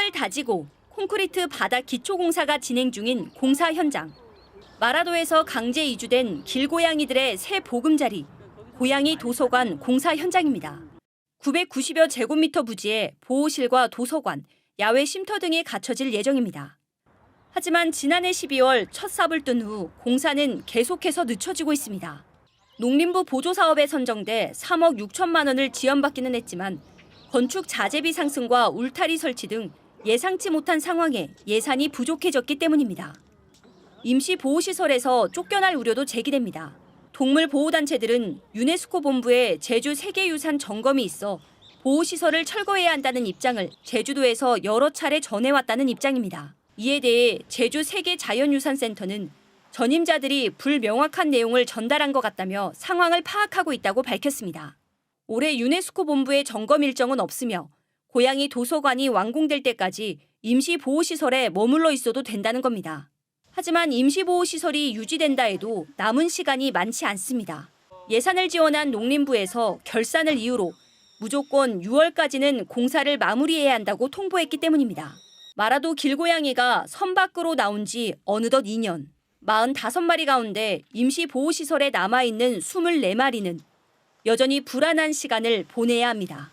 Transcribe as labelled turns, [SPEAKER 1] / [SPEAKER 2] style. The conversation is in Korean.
[SPEAKER 1] 흙을 다지고 콘크리트 바닥 기초 공사가 진행 중인 공사 현장. 마라도에서 강제 이주된 길고양이들의 새 보금자리, 고양이 도서관 공사 현장입니다. 990여 제곱미터 부지에 보호실과 도서관, 야외 쉼터 등이 갖춰질 예정입니다. 하지만 지난해 12월 첫 삽을 뜬 후 공사는 계속해서 늦춰지고 있습니다. 농림부 보조 사업에 선정돼 3억 6천만 원을 지원받기는 했지만 건축 자재비 상승과 울타리 설치 등 예상치 못한 상황에 예산이 부족해졌기 때문입니다. 임시 보호시설에서 쫓겨날 우려도 제기됩니다. 동물 보호단체들은 유네스코 본부에 제주 세계유산 점검이 있어 보호시설을 철거해야 한다는 입장을 제주도에서 여러 차례 전해왔다는 입장입니다. 이에 대해 제주 세계자연유산센터는 전임자들이 불명확한 내용을 전달한 것 같다며 상황을 파악하고 있다고 밝혔습니다. 올해 유네스코 본부의 점검 일정은 없으며 고양이 도서관이 완공될 때까지 임시보호시설에 머물러 있어도 된다는 겁니다. 하지만 임시보호시설이 유지된다 해도 남은 시간이 많지 않습니다. 예산을 지원한 농림부에서 결산을 이유로 무조건 6월까지는 공사를 마무리해야 한다고 통보했기 때문입니다. 마라도 길고양이가 선 밖으로 나온 지 어느덧 2년. 45마리 가운데 임시보호시설에 남아있는 24마리는 여전히 불안한 시간을 보내야 합니다.